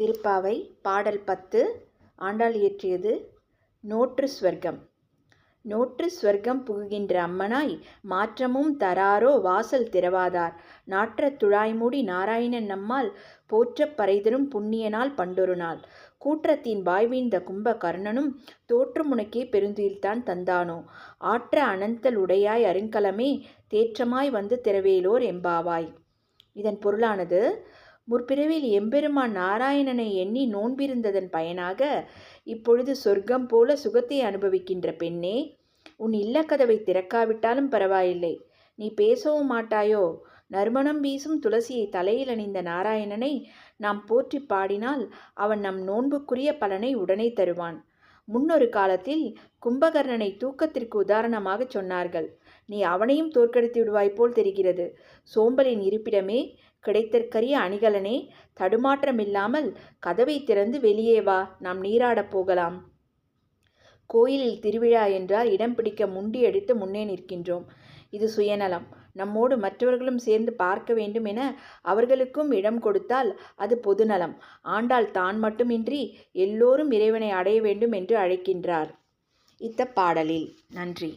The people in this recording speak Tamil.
திருப்பாவை பாடல் பத்து ஆண்டாள் இயற்றியது நோற்று ஸ்வர்க்கம் நோற்று ஸ்வர்க்கம் புகுகின்ற அம்மனாய் மாற்றமும் தராரோ வாசல் திறவாதார். நாற்றத் துழாய்மூடி நாராயணன் நம்மால் போற்றப் பறைதரும் புண்ணியனால் பண்டொரு நாள். கூற்றத்தின் வாய்வீழ்ந்த கும்ப கர்ணனும் தோற்றுமுனக்கே பெருந்துயில்தான் தந்தானோ? ஆற்ற அனந்தல் உடையாய் அருங்கலமே தேற்றமாய் வந்து திரவேலோர் எம்பாவாய். இதன் பொருளானது முற்பிறவியில் எம்பெருமான் நாராயணனை எண்ணி நோன்பிருந்ததன் பயனாக இப்பொழுது சொர்க்கம் போல சுகத்தை அனுபவிக்கின்ற பெண்ணே உன் இல்லக்கதவை திறக்காவிட்டாலும் பரவாயில்லை. நீ பேசவும் மாட்டாயோ? நறுமணம் வீசும் துளசியை தலையில் அணிந்த நாராயணனை நாம் போற்றி பாடினால் அவன் நம் நோன்புக்குரிய பலனை உடனே தருவான். முன்னொரு காலத்தில் கும்பகர்ணனை தூக்கத்திற்கு உதாரணமாக சொன்னார்கள். நீ அவனையும் தோற்கடித்து விடுவாய் போல் தெரிகிறது. சோம்பலின் இருப்பிடமே கிடைத்தற்கரிய அணிகலனே தடுமாற்றமில்லாமல் கதவை திறந்து வெளியே வா நாம் நீராடப் போகலாம். கோயிலில் திருவிழா என்றால் இடம் பிடிக்க முண்டி அடித்து முன்னே நிற்கின்றோம். இது சுயநலம். நம்மோடு மற்றவர்களும் சேர்ந்து பார்க்க வேண்டும் என அவர்களுக்கும் இடம் கொடுத்தால் அது பொதுநலம். ஆண்டாள் தான் மட்டுமின்றி எல்லோரும் இறைவனை அடைய வேண்டும் என்று அழைக்கின்றார். இத்த பாடலில் நன்றி.